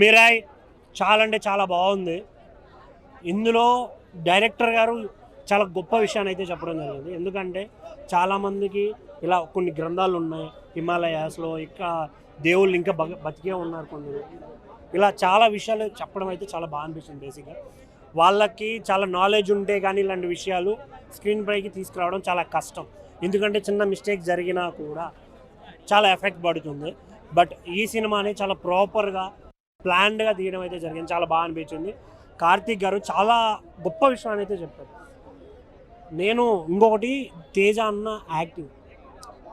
Mirai చాలా అంటే చాలా బాగుంది. ఇందులో డైరెక్టర్ గారు చాలా గొప్ప విషయాన్ని అయితే చెప్పడం జరిగింది. ఎందుకంటే చాలామందికి ఇలా కొన్ని గ్రంథాలు ఉన్నాయి. హిమాలయాస్లో ఇంకా దేవుళ్ళు ఇంకా బగ బతికే ఉన్నారు కొందరు. ఇలా చాలా విషయాలు చెప్పడం అయితే చాలా బాగా అనిపిస్తుంది బేసిక్గా. వాళ్ళకి చాలా నాలెడ్జ్ ఉంటే కానీ ఇలాంటి విషయాలు స్క్రీన్ పైకి తీసుకురావడం చాలా కష్టం. ఎందుకంటే చిన్న మిస్టేక్ జరిగినా కూడా చాలా ఎఫెక్ట్ పడుతుంది. బట్ ఈ సినిమాని చాలా ప్రాపర్గా ప్లాన్డ్గా తీయడం అయితే జరిగింది. చాలా బాగా అనిపించింది. కార్తీక్ గారు చాలా గొప్ప విషయాన్ని అయితే చెప్పారు. నేను ఇంకొకటి తేజ అన్న యాక్టింగ్.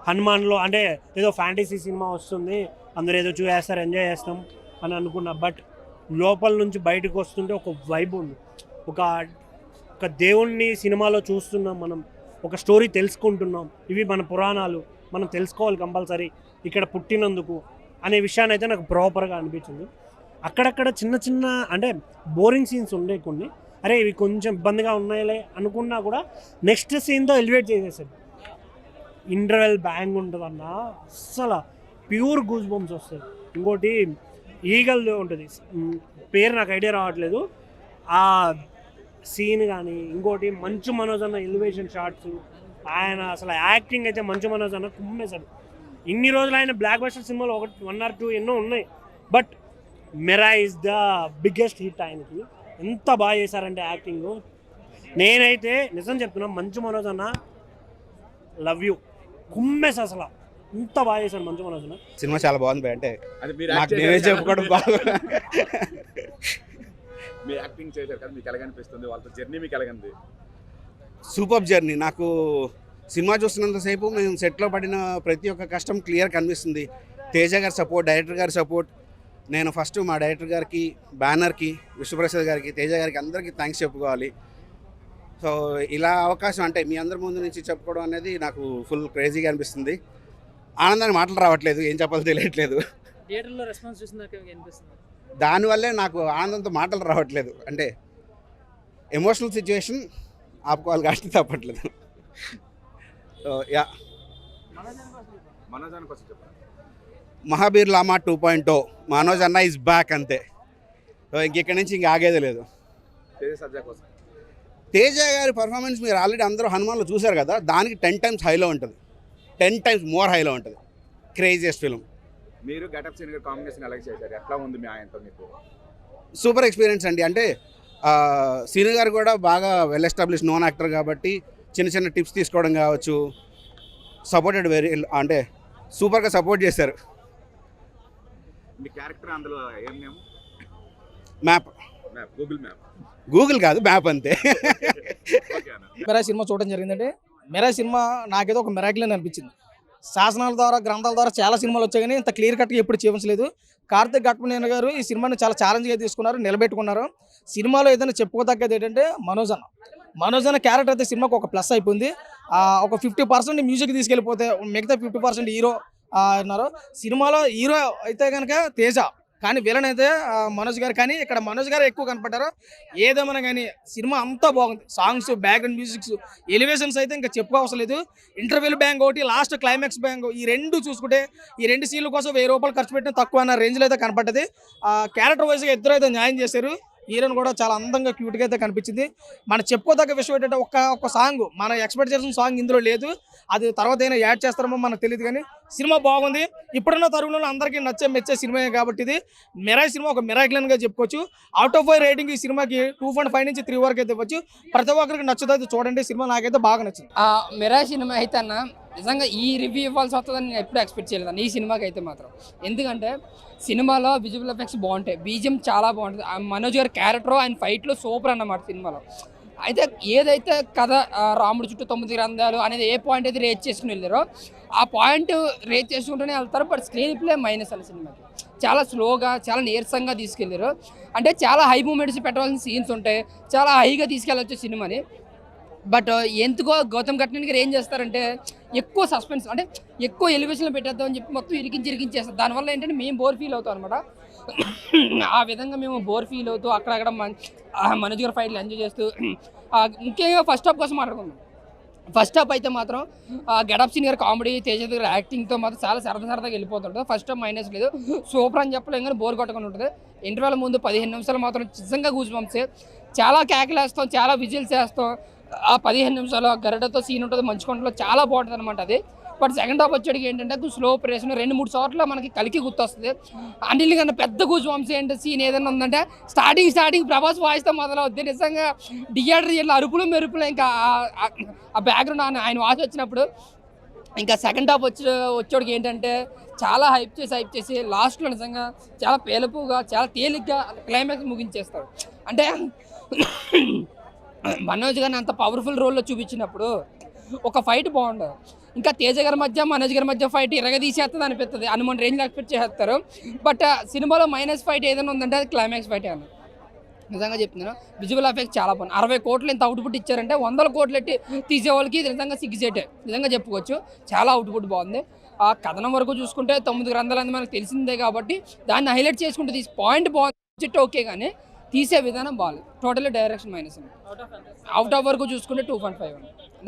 హనుమాన్లో అంటే ఏదో ఫ్యాంటసీ సినిమా వస్తుంది. అందరూ ఏదో చూసేస్తారు ఎంజాయ్ చేస్తాం అని అనుకున్నా బట్ లోపల నుంచి బయటకు వస్తుంటే ఒక వైబ్ ఉంది. ఒక ఒక దేవుణ్ణి సినిమాలో చూస్తున్నాం మనం. ఒక స్టోరీ తెలుసుకుంటున్నాం. ఇవి మన పురాణాలు. మనం తెలుసుకోవాలి కంపల్సరీ. ఇక్కడ పుట్టినందుకు అనే విషయాన్ని అయితే నాకు ప్రాపర్గా అనిపించింది. అక్కడక్కడ చిన్న చిన్న అంటే బోరింగ్ సీన్స్ ఉండే కొన్ని. అరే ఇవి కొంచెం ఇబ్బందిగా ఉన్నాయిలే అనుకున్నా కూడా నెక్స్ట్ సీన్తో ఎలివేట్ చేసేసాడు. ఇంటర్వెల్ బ్యాంగ్ ఉంటుందన్న అస్సలు ప్యూర్ గూస్ బొమ్స్ వస్తాయి. ఇంకోటి ఈగల్ ఉంటుంది. పేరు నాకు ఐడియా రావట్లేదు. ఆ సీన్ కానీ ఇంకోటి మంచు మనోజ్ అన్న ఎలివేషన్ షాట్స్. ఆయన అసలు యాక్టింగ్ అయితే మంచు మనోజ్ అన్న కుమ్మేశాడు. ఇన్ని రోజులు ఆయన బ్లాక్ బస్టర్ సినిమాలు ఒకటి వన్ ఆర్ టూ ఎన్నో ఉన్నాయి. But Mirai is the biggest hit ఆయనకి. ఎంత బాగా చేశారంటే యాక్టింగ్ నేనైతే నిజం చెప్తున్నా మంచు మనోజ్ అన్న లవ్ యూ కుమ్మేసి అసలు. ఇంత బాగా చేశాను మంచు మనోజ్ అన్న. సినిమా చాలా బాగుంది. అంటే. నాకు నేనే చెప్పుకోవడం బాగా. మీరు యాక్టింగ్ చేశారు కదా మీకు ఎలాగనిపిస్తుంది? వాళ్ళతో జర్నీ మీకు ఎలాగంది? సూపర్ జర్నీ నాకు సినిమా చూస్తున్నంతసేపు మేము సెట్లో పడిన ప్రతి ఒక్క కష్టం క్లియర్ కనిపిస్తుంది. తేజ గారి సపోర్ట్ డైరెక్టర్ గారి సపోర్ట్ నేను ఫస్ట్ మా డైరెక్టర్ గారికి బ్యానర్కి విశ్వప్రసాద్ గారికి తేజ గారికి అందరికీ థ్యాంక్స్ చెప్పుకోవాలి. సో ఇలా అవకాశం అంటే మీ అందరి ముందు నుంచి చెప్పుకోవడం అనేది నాకు ఫుల్ క్రేజీగా అనిపిస్తుంది. ఆనందానికి మాటలు రావట్లేదు ఏం చెప్పాలో తెలియట్లేదు. థియేటర్లో రెస్పాన్స్ చూసినాక మీకు అనిపిస్తుంది? దానివల్లే నాకు ఆనందంతో మాటలు రావట్లేదు. అంటే ఎమోషనల్ సిచ్యువేషన్ ఆపుకోవాలి కాబట్టి తప్పట్లేదు. సో యా మనోజానికి వచ్చి చెప్పండి. మహాబీర్ లామా టూ పాయింట్ ఓ. మనోజ్ అన్న ఇస్ బ్యాక్ అంతే. సో ఇంకెక్కడి నుంచి ఇంక ఆగేది లేదు. తేజ గారి పర్ఫార్మెన్స్ మీరు ఆల్రెడీ అందరూ హనుమాన్లో చూశారు కదా దానికి టెన్ టైమ్స్ హైలో ఉంటుంది. టెన్ టైమ్స్ మోర్ హైలో ఉంటుంది. క్రేజియస్ట్ ఫిల్మ్ మీరు గెటప్ సీన్ కాంబినేషన్ ఎలా చేశారు? ఎట్లా ఉంది మీ ఆయనతో మీకు? సూపర్ ఎక్స్పీరియన్స్ అండి. అంటే ఆ, సీను గారు కూడా బాగా వెల్ ఎస్టాబ్లిష్ నోన్ యాక్టర్ కాబట్టి చిన్న చిన్న టిప్స్ తీసుకోవడం కావచ్చు. సపోర్టెడ్ వెరీ అంటే సూపర్గా సపోర్ట్ చేశారు. మీ క్యారెక్టర్ అందులో ఏం name map map Google map Google కాదు మ్యాప్ అంతే. ఓకే అన్న. మెరా సినిమా చూడడం జరిగిందంటే మెరా సినిమా నాకేదో ఒక మెరాకిల్ అని అనిపించింది. శాసనాల ద్వారా గ్రంథాల ద్వారా చాలా సినిమాలు వచ్చాయి కానీ ఇంత క్లియర్ కట్గా ఎప్పుడు చూపించలేదు కార్తిక్ ఘట్మనేని గారు ఈ సినిమాని చాలా ఛాలెంజ్గా తీసుకున్నారు నిలబెట్టుకున్నారు. సినిమాలో ఏదైనా చెప్పుకోదగ్గది ఏంటంటే మనోజ్ అన్న. మనోజ్ అన్న క్యారెక్టర్ అయితే సినిమాకి ఒక ప్లస్ అయిపోయింది. ఆ, ఒక ఫిఫ్టీ పర్సెంట్ మ్యూజిక్ తీసుకెళ్ళిపోతే మిగతా ఫిఫ్టీ పర్సెంట్ హీరో అన్నారు. సినిమాలో హీరో అయితే కనుక తేజ కానీ విలన్ అయితే మనోజ్ గారు. కానీ ఇక్కడ మనోజ్ గారు ఎక్కువ కనపడ్డారు. ఏదేమైనా కానీ సినిమా అంతా బాగుంది. సాంగ్స్ బ్యాక్గ్రౌండ్ మ్యూజిక్స్ ఎలివేషన్స్ అయితే ఇంకా చెప్పుకోవసరం లేదు. ఇంటర్వెల్ బ్యాంక్ ఒకటి లాస్ట్ క్లైమాక్స్ బ్యాంక్ ఈ రెండు చూసుకుంటే ఈ రెండు సీన్ల కోసం వెయ్యి రూపాయలు ఖర్చు పెట్టిన తక్కువ అన్న రేంజ్లో అయితే కనపడ్డది. క్యారెక్టర్ వైజ్గా ఇద్దరు అయితే న్యాయం చేశారు. హీరోయిన్ కూడా చాలా అందంగా క్యూట్గా అయితే కనిపించింది. మన చెప్పుకోదగ్గ విషయం ఏంటంటే ఒక ఒక సాంగ్ మన ఎక్స్పెక్ట్ చేసిన సాంగ్ ఇందులో లేదు. అది తర్వాత అయినా యాడ్ చేస్తారమో మనకు తెలియదు కానీ సినిమా బాగుంది. ఇప్పుడున్న తరుణంలో అందరికీ నచ్చే మెచ్చే సినిమా కాబట్టి ఇది. మిరాయ్ సినిమా ఒక మెరాక్లన్గా చెప్పుకోవచ్చు. అవుట్ ఆఫ్ ఫైవ్ రేటింగ్ ఈ సినిమాకి టూ పాయింట్ ఫైవ్ నుంచి త్రీ వరకు అయితే ఇవ్వచ్చు. ప్రతి ఒక్కరికి నచ్చుతుంది చూడండి. సినిమా నాకైతే బాగా నచ్చింది. ఆ సినిమా అయితే అన్న నిజంగా ఈ రివ్యూ ఇవ్వాల్సి వస్తుందని నేను ఎప్పుడు ఎక్స్పెక్ట్ చేయలేదు ఈ సినిమాకి అయితే మాత్రం. ఎందుకంటే సినిమాలో విజువల్ ఎఫెక్ట్స్ బాగుంటాయి. బీజియం చాలా బాగుంటుంది. ఆ మనోజ్ గారి క్యారెక్టర్ ఆయన ఫైట్లో సూపర్ అన్నమాట సినిమాలో. అయితే ఏదైతే కథ రాముడు రాముడి చుట్టూ తొమ్మిది గ్రంథాలు అనేది ఏ పాయింట్ అయితే రేట్ చేసుకుని వెళ్ళారో ఆ పాయింట్ రేట్ చేసుకుంటూనే వెళ్తారు. బట్ స్క్రీన్ ప్లే మైనస్ అన్న సినిమాకి. చాలా స్లోగా చాలా నీరసంగా తీసుకెళ్ళారు. అంటే చాలా హై మూమెంట్స్ పెట్టవలసిన సీన్స్ ఉంటాయి. చాలా హైగా తీసుకెళ్ళొచ్చు సినిమాని. బట్ ఎందుకో గౌతమ్ ఘట్నన్ గారు ఏం చేస్తారంటే ఎక్కువ సస్పెన్స్ అంటే ఎక్కువ ఎలివేషన్లో పెట్టేద్దాం అని చెప్పి మొత్తం ఇరికించి ఇరికించేస్తారు దానివల్ల ఏంటంటే మేము బోర్ ఫీల్ అవుతాం అనమాట ఆ విధంగా మేము బోర్ ఫీల్ అవుతూ అక్కడక్కడ మన మనోజ్ గారు ఫైట్లు ఎంజాయ్ చేస్తూ ముఖ్యంగా ఫస్ట్ హాఫ్ కోసం మాట్లాడుకుందాం. ఫస్ట్ హాఫ్ అయితే మాత్రం గడప్ సీన్ గారు కామెడీ తేజ గారు యాక్టింగ్తో మాత్రం చాలా సరదా సరదాగా వెళ్ళిపోతుంటుంది. ఫస్ట్ హాఫ్ మైనస్ లేదు. సూపర్ అని చెప్పలేం కానీ బోర్ కొట్టకుండా ఉంటుంది. ఇంటర్వెల్ ముందు పదిహేను నిమిషాలు మాత్రం నిజంగా గూజ్ బంప్సే చాలా కేకలేస్తాం చాలా విజిల్స్ వేస్తాం. పదిహేను నిమిషాలు ఆ గరడతో సీన్ ఉంటుంది మంచి కొండలో చాలా బాగుంటుంది అనమాట అది. బట్ సెకండ్ హాఫ్ వచ్చేటికి ఏంటంటే స్లో ప్రేషన్ రెండు మూడు చోట్ల మనకి కలికి గుర్తొస్తుంది. అనిల్ కన్నా పెద్ద గూజ్ ఏంటి సీన్ ఏదైనా ఉందంటే స్టార్టింగ్ స్టార్టింగ్ ప్రభాస్ వాయిస్తో మొదలవుద్ది. నిజంగా థియేటర్ ఇలా అరుపులు మెరుపులు ఇంకా ఆ- బ్యాక్గ్రౌండ్ ఆయన ఆయన వాచ్ వచ్చినప్పుడు ఇంకా సెకండ్ హాఫ్ వచ్చి వచ్చేటికి ఏంటంటే చాలా హైప్ చేసి హైప్ చేసి లాస్ట్లో నిజంగా చాలా పేలపుగా చాలా తేలిగ్గా క్లైమాక్స్ ముగించేస్తాడు అంటే మనోజ్ గారిని అంత పవర్ఫుల్ రోల్లో చూపించినప్పుడు ఒక ఫైట్ బాగుండదు ఇంకా తేజ గారి మధ్య మనోజ్ గారి మధ్య ఫైట్ ఇరగ తీసేస్తుంది అనిపిస్తుంది హనుమాన్ రేంజ్ ఎక్స్పెక్ట్ చేస్తారు. బట్ సినిమాలో మైనస్ ఫైట్ ఏదైనా ఉందంటే అది క్లైమాక్స్ ఫైట్ అని నిజంగా చెప్తున్నాను విజువల్ ఎఫెక్ట్ చాలా బాగుంది అరవై కోట్లు ఇంత అవుట్పుట్ ఇచ్చారంటే వందల కోట్లు ఎట్టి తీసే వాళ్ళకి ఇది నిజంగా సిగ్గుసేటే నిజంగా చెప్పుకోవచ్చు. చాలా అవుట్పుట్ బాగుంది. ఆ కథనం వరకు చూసుకుంటే తొమ్మిది గ్రంథాలు అనేది మనకు తెలిసిందే కాబట్టి దాన్ని హైలైట్ చేసుకుంటే తీసి పాయింట్ బాగుంది. ఓకే కానీ తీసే విధానం బాగాలేదు total direction minus out of వరకు చూసుకుంటే టూ పాయింట్ ఫైవ్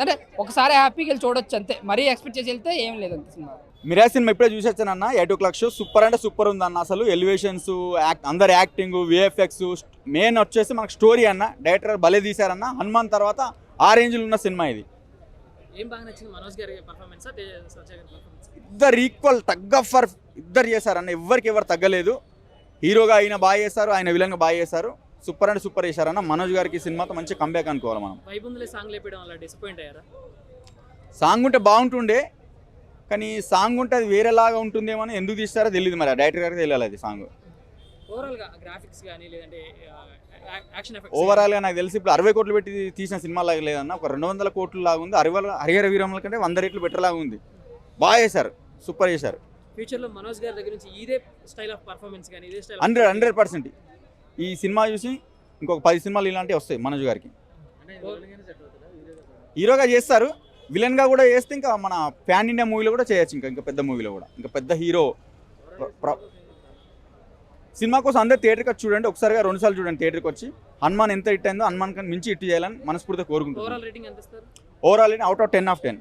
అంటే ఒకసారి హ్యాపీగా వెళ్ళి చూడొచ్చు అంతే. మరీ ఎక్స్పెక్ట్ చేసి వెళ్తే ఏం లేదు అంత సినిమా. మిరా సినిమా ఇప్పుడే చూసొచ్చానన్న eight o'clock show super అంటే సూపర్ ఉంది అన్న అసలు ఎలివేషన్స్ యాక్ట్ అందరి యాక్టింగ్ విఎఫ్ఎక్స్ మెయిన్ వచ్చేసి మనకు స్టోరీ అన్న. డైరెక్టర్ భలే తీశారన్న. హనుమాన్ తర్వాత ఆ రేంజ్లో ఉన్న సినిమా ఇది. ఏం బాగా నచ్చింది మనోజ్ గారి పర్ఫార్మెన్స్ సత్య గారి పర్ఫార్మెన్స్ ఇద్దరు ఈక్వల్ తగ్గ ఫర్ ఇద్దరు చేశారన్న. ఎవరికి ఎవరు తగ్గలేదు. హీరోగా ఆయన బాగా చేశారు ఆయన విలన్గా బాగా చేశారు సూపర్ అంటే సూపర్ చేశారన్న మనోజ్ గారికి సినిమాతో మంచి కంబ్యాక్ అనుకోవాలి మనం. వైబుందులే సాంగ్ లేపడం వల్ల డిసప్పాయింట్ అయ్యారా? సాంగ్ ఉంటే బాగుంటుండే కానీ సాంగ్ ఉంటే అది వేరేలాగా ఉంటుందేమో అని ఎందుకు తీస్తారో తెలియదు మరి. డైరెక్టర్ గారికి తెలియాలి అది సాంగ్ ఓవరాల్గా నాకు తెలిసి ఇప్పుడు అరవై కోట్లు పెట్టి తీసిన సినిమా లాగా లేదన్న ఒక రెండు వందల కోట్లు లాగా ఉంది. అరవై హరిహర వీరముల కంటే వంద రెట్లు బెటర్ లాగా ఉంది. బాగా చేశారు సూపర్ చేశారు. ఫ్యూచర్లో మనోజ్ గారి దగ్గర నుంచి ఇదే స్టైల్ ఆఫ్ పర్ఫార్మెన్స్ కానీ ఇదే స్టైల్ హండ్రెడ్ హండ్రెడ్ పర్సెంట్. ఈ సినిమా చూసి ఇంకొక పది సినిమాలు ఇలాంటివి వస్తాయి మనోజ్ గారికి. హీరోగా చేస్తారు. విలన్గా కూడా చేస్తే ఇంకా మన ఫ్యాన్ ఇండియా మూవీలో కూడా చేయొచ్చు ఇంకా ఇంకా పెద్ద మూవీలో కూడా. ఇంకా పెద్ద హీరో సినిమా కోసం అందరు థియేటర్కి వచ్చి చూడండి. ఒకసారిగా రెండు సార్లు చూడండి థియేటర్కి వచ్చి. హనుమాన్ ఎంత హిట్ అయిందో హనుమాన్ మించి హిట్ చేయాలని మనస్ఫూర్తిగా కోరుకుంటున్నాను. Overall rating out of ten of ten